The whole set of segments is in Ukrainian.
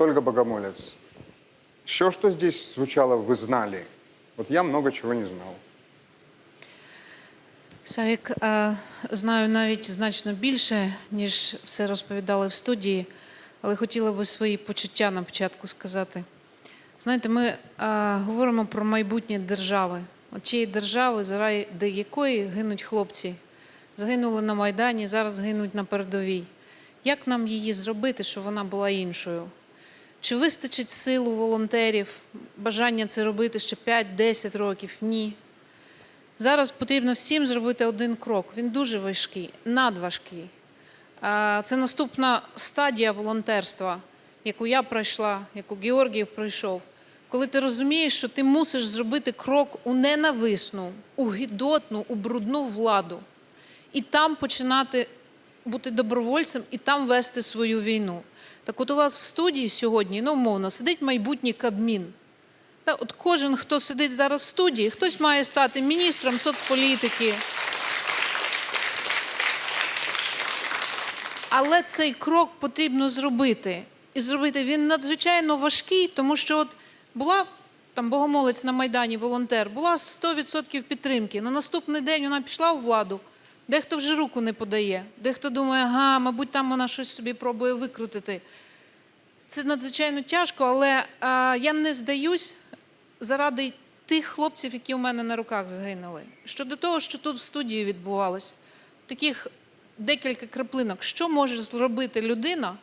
Ольга Богомолец, все, что здесь звучало, вы знали. Вот я много чего не знал. Савік, знаю навіть значно більше, ніж все розповідали в студії, але хотіла би свої почуття на початку сказати. Знаєте, ми говоримо про майбутнє держави, от тієї держави, заради якої гинуть хлопці. Загинули на Майдані, зараз гинуть на передовій. Як нам її зробити, щоб вона була іншою? Чи вистачить сил у волонтерів, бажання це робити ще 5-10 років? Ні. Зараз потрібно всім зробити один крок. Він дуже важкий, надважкий. Це наступна стадія волонтерства, яку я пройшла, яку Георгій пройшов. Коли ти розумієш, що ти мусиш зробити крок у ненависну, у гідотну, у брудну владу, і там починати бути добровольцем, і там вести свою війну. Так от у вас в студії сьогодні, ну умовно, сидить майбутній Кабмін. Та от кожен, хто сидить зараз в студії, хтось має стати міністром соцполітики. Але цей крок потрібно зробити. І зробити він надзвичайно важкий, тому що от була там богомолець на Майдані, волонтер, була 100% підтримки. На наступний день вона пішла у владу. Дехто вже руку не подає, дехто думає, ага, мабуть, там вона щось собі пробує викрутити. Це надзвичайно тяжко, але а, я не здаюсь заради тих хлопців, які у мене на руках загинули. Щодо того, що тут в студії відбувалось, таких декілька краплинок, що може зробити людина,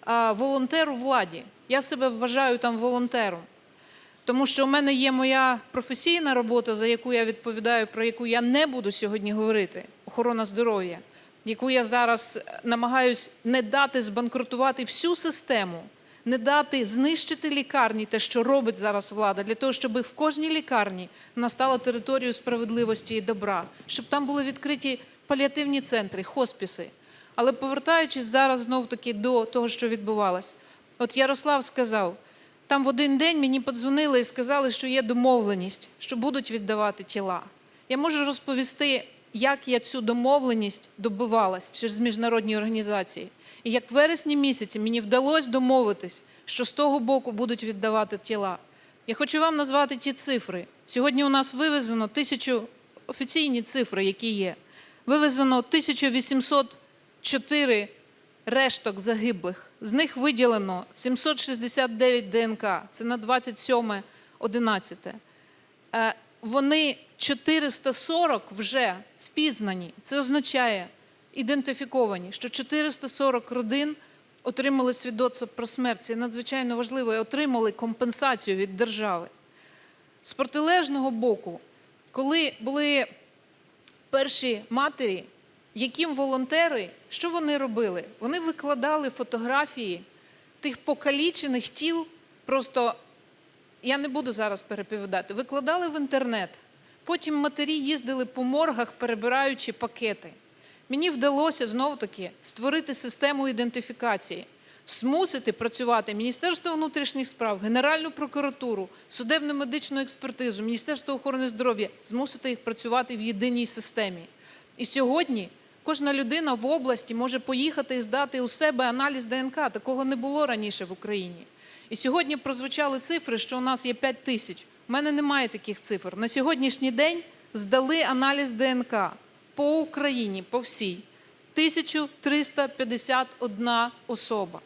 а, волонтер у владі? Я себе вважаю там волонтером. Тому що у мене є моя професійна робота, за яку я відповідаю, про яку я не буду сьогодні говорити охорона здоров'я, яку я зараз намагаюсь не дати збанкрутувати всю систему, не дати знищити лікарні, те, що робить зараз влада, для того, щоб в кожній лікарні настала територію справедливості і добра, щоб там були відкриті паліативні центри, хоспіси. Але повертаючись зараз знов таки до того, що відбувалось, от Ярослав сказав. Там в один день мені подзвонили і сказали, що є домовленість, що будуть віддавати тіла. Я можу розповісти, як я цю домовленість добивалась через міжнародні організації. І як в вересні місяці мені вдалося домовитись, що з того боку будуть віддавати тіла. Я хочу вам назвати ті цифри. Сьогодні у нас вивезено тисячу офіційні цифри, які є. Вивезено 1804 решток загиблих. З них виділено 769 ДНК. Це на 27.11. Е, Вони 440 вже впізнані. Це означає ідентифіковані, що 440 родин отримали свідоцтво про смерть. Це надзвичайно важливо і отримали компенсацію від держави. З протилежного боку, коли були перші матері, яким волонтери, що вони робили? Вони викладали фотографії тих покалічених тіл, просто я не буду зараз переповідати, викладали в інтернет. Потім матері їздили по моргах, перебираючи пакети. Мені вдалося знов таки створити систему ідентифікації, змусити працювати Міністерство внутрішніх справ, Генеральну прокуратуру, судебну медичну експертизу, Міністерство охорони здоров'я, змусити їх працювати в єдиній системі. І сьогодні кожна людина в області може поїхати і здати у себе аналіз ДНК. Такого не було раніше в Україні. І сьогодні прозвучали цифри, що у нас є 5 тисяч. У мене немає таких цифр. На сьогоднішній день здали аналіз ДНК по Україні, по всій. 1351 особа.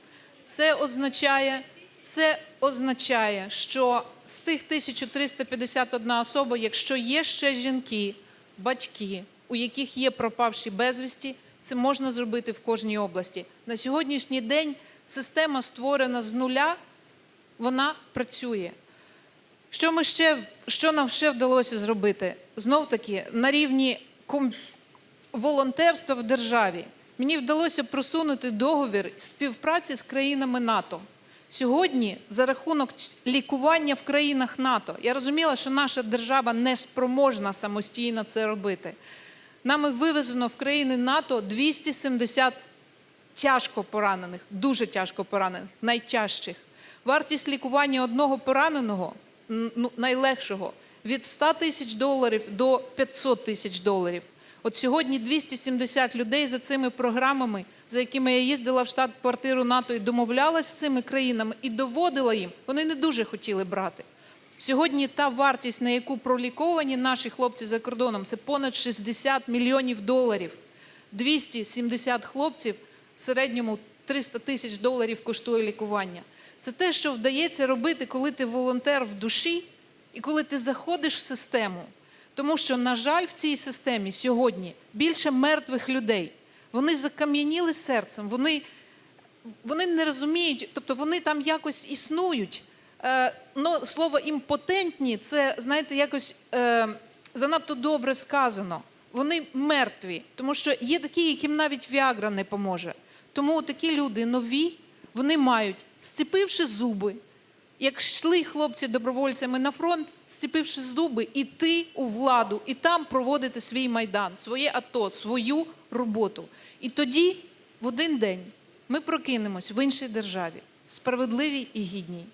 Це означає, це означає, що з тих 1351 особа, якщо є ще жінки, батьки, у яких є пропавші безвісті, це можна зробити в кожній області. На сьогоднішній день система створена з нуля, вона працює. Що, ми ще, що нам ще вдалося зробити? Знов таки, на рівні волонтерства в державі мені вдалося просунути договір співпраці з країнами НАТО. Сьогодні за рахунок лікування в країнах НАТО я розуміла, що наша держава не спроможна самостійно це робити. Нами вивезено в країни НАТО 270 тяжко поранених, дуже тяжко поранених, найтяжчих. Вартість лікування одного пораненого, ну, найлегшого, від 100 тисяч доларів до 500 тисяч доларів. От сьогодні 270 людей за цими програмами, за якими я їздила в штаб-квартиру НАТО і домовлялась з цими країнами і доводила їм, вони не дуже хотіли брати. Сьогодні та вартість, на яку проліковані наші хлопці за кордоном, це понад 60 мільйонів доларів. 270 хлопців в середньому 300 тисяч доларів коштує лікування. Це те, що вдається робити, коли ти волонтер в душі і коли ти заходиш в систему. Тому що, на жаль, в цій системі сьогодні більше мертвих людей. Вони закам'яніли серцем, вони, вони не розуміють, тобто вони там якось існують. Е, ну, слово імпотентні це, знаєте, якось е, занадто добре сказано. Вони мертві, тому що є такі, яким навіть Віагра не поможе. Тому такі люди нові, вони мають, зціпивши зуби, як йшли хлопці добровольцями на фронт, зціпивши зуби, іти у владу і там проводити свій майдан, своє АТО, свою роботу. І тоді, в один день, ми прокинемось в іншій державі, справедливій і гідній.